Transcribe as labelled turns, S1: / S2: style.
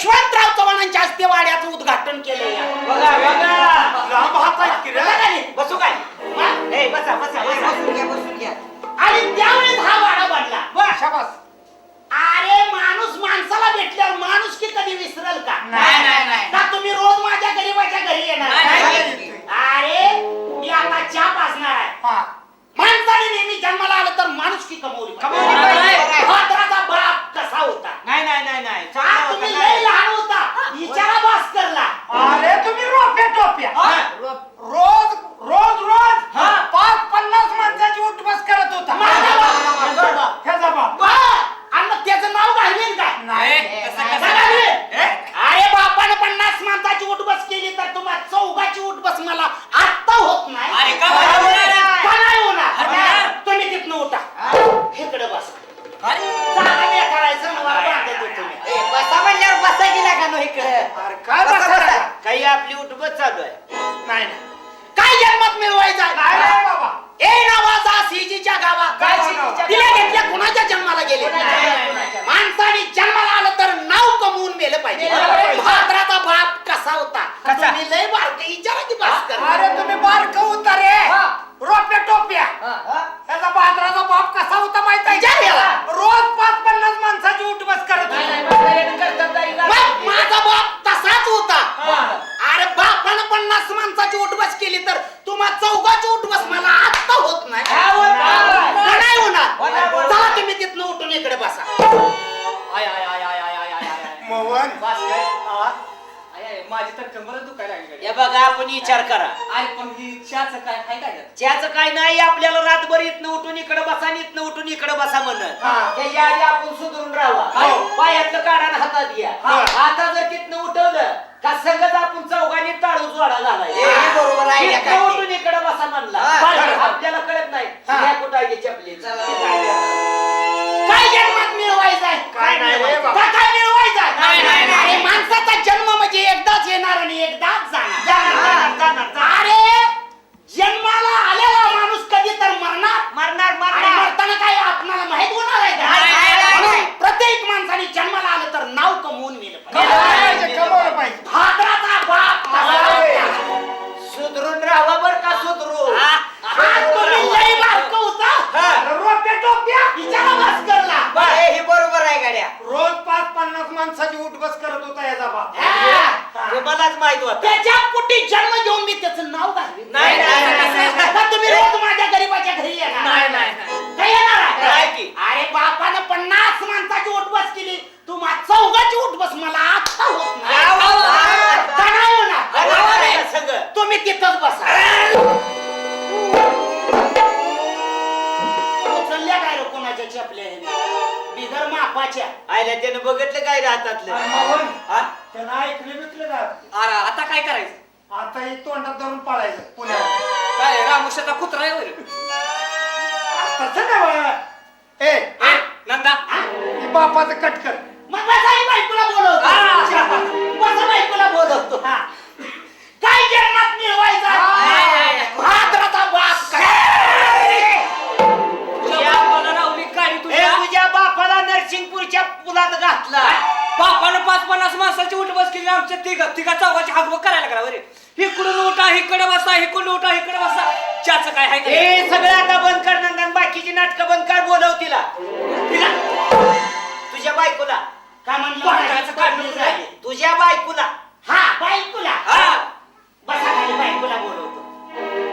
S1: यशवंतराव चव्हाणांच्या हस्ते वाड्याचं उद्घाटन केलंय या.
S2: बघा बघा.
S3: लांब हात आहेत की रे?
S1: बघा खाली.
S2: बसू काय? ए बसा बसा बसा.
S4: बसून घ्या बसून घ्या.
S1: आणि त्यावेळेस हा वाडा
S3: शाबास
S1: अरे माणूस माणसाला भेटल्यावर माणूस की कधी विसरल का
S2: नाही, नाही, नाही.
S1: का तुम्ही रोज माझ्या गरीबाच्या घरी येणार
S2: नाही,
S3: काय
S2: नाही.
S3: येतोय?
S1: अरे मी आता चहा पाजणार आहे
S3: हा.
S1: माणसाने नेहमी जन्माला आलं तर माणूस की कमवली
S2: कमवली पाहिजे.
S1: भाद्राचा बाप कसा होता
S2: नाही नाही नाही नाही
S1: हा,
S2: चांगला होता,
S1: तुम्ही
S2: नाही.
S1: लय लहान होता विचारा भास्करला
S3: अरे तुम्ही रोप्या टोप्या
S2: हा.
S3: रोज रोज रोज
S2: हा.
S3: पाच पन्नास माणसाची उठबस करत होता
S1: माझा बाप.
S3: ह्याचा बाप
S1: बा, आणि मग त्याचं नाव घालवीन काय
S3: नाही
S2: ए, कसं
S1: काय
S2: कसं
S1: घालवीन?
S2: ए?
S1: अरे बापानं पन्नास माणसाची उठबस केली तर तुम्हाला चौघाची उठबस मला आत्ता होत नाही
S2: अरे का बरं होणार?
S1: का नाही
S2: अरे
S1: होणार
S2: होणार.
S1: तुम्ही तिथनं उठा इकडे बस.
S2: अरे,
S1: मी. करायचं होतो
S4: बसा म्हणल्यावर बसा गेला का नो इकडे. बसा,
S3: बसा.
S2: काही आपली उठबस चालू आहे.
S3: नाही नाही.
S1: काय जन्मात मिळवायचं
S3: नाही बाबा.
S1: ए नावाचा सीजीच्या गावात.
S3: काय सीजीच्या
S1: तिला घेतल्या कुणाच्या जन्माला गेले?
S4: कुणाच्या?
S1: माणसाने जन्माला आलं तर नाव कमवून मेलं पाहिजे.
S4: मेलं पाहिजे.
S1: भाद्राचा बाप माझी तर
S5: दुखायला लागली
S2: हे बघा आपण विचार करा
S5: पण ही चहाचं काय काय काय त्यात?
S2: त्याचं काय नाही आपल्याला रातभर इथनं उठून इकडे बसा आणि इथनं उठून इकडे बसा म्हणत
S4: हा.
S2: त्याच्या आधी आपण सुधरून राहावा
S3: हो.
S2: पायातलं काढा आणि हातात घ्या
S3: हा.
S2: आता जर तिथनं उठवलं का संगत आपण चौघांनी टाळू जोडा
S4: हे
S2: घालायचा
S4: बरोबर आहे
S2: इथनं. उठून इकडे बसा म्हणला
S4: हा,
S1: एकदाच येणार आणि एकदाच जाणार.
S3: जाणार, जाणार, जाणार, जाणार.
S1: अरे जन्माला आलेला माणूस कधी तर मरणार.
S2: मरणार
S1: आणि
S2: मरणार
S1: मरताना काय आपणाला माहीत होणार आहे
S2: नाही, नाही, नाही,
S1: का म्हणून. प्रत्येक माणसाने जन्माला आलं तर नाव कमवून गेलं
S3: कमवलं
S1: पाहिजे.
S3: पाहिजे, कमवलं पाहिजे.
S1: भाद्राचा बाप?
S2: सुधरून राहावा बर का सुधरू
S1: हा, तुम्ही लय बारकं होता.
S3: अरे रोप्या टोप्या
S1: भास्करला.
S4: हे हे बरोबर आहे गाड्या.
S3: पन्नास माणसाची उठबस करत होता याचा बाप
S1: हा.
S2: हे मलाच माहीत होत
S1: त्याच्या पोटी जन्म घेऊन मी त्याचं नाव घालवीन
S2: नाही, नाही, नाही, नाही.
S1: का तुम्ही रोज माझ्या गरीबाच्या घरी येणार
S2: नाही, नाही, नाही.
S1: काय येणार आहे?
S2: नाही की.
S1: अरे बापानं पन्नास माणसाची उठबस केली तुम्हा चौघाची उठबस मला आता होत नाही?
S2: बरोबर आहे सगळं.
S1: तुम्ही तिथंच बसा उचलल्या काय रे कोणाच्या चपल्या ह्याने? बिगर मापाच्या
S2: आयला त्यानं बघितलं काय राहतातलं हा?
S3: त्यानं ऐकलं बिकलं का?
S5: अरे आता काय करायचं?
S3: आता ही तोंडात धरून पाळायचं पुण्यात.
S5: काय रामुशाचा कुत्रा आहे वगैरे
S3: तसं नाही बा. ए
S5: नंदा?
S3: ही? बापाचं कटकर
S1: मग बसा ही बायकोला बोलवतो.
S5: हा.
S1: बसा बायकोला बोलवतो. हा.
S2: पुलात घातला?
S5: बापानं पाच पन्नास माणसाची उठबस केली आमच्या तिघा तिघा चौघाची हागव करायला करा बरे इकडून उठा इकडे बसा इकडून उठा इकडे बसा. च्याच काय आहे
S2: हे सगळं आता बंद कर नंदन बाकीची नाटकं बंद कर बोलव तिला.
S5: तिला.
S2: तुझ्या बायकोला.
S1: काय बोलू
S5: तुझ्या बायकोला.
S1: हा बायकोला. हा. बसा बायकोला बोलवतो.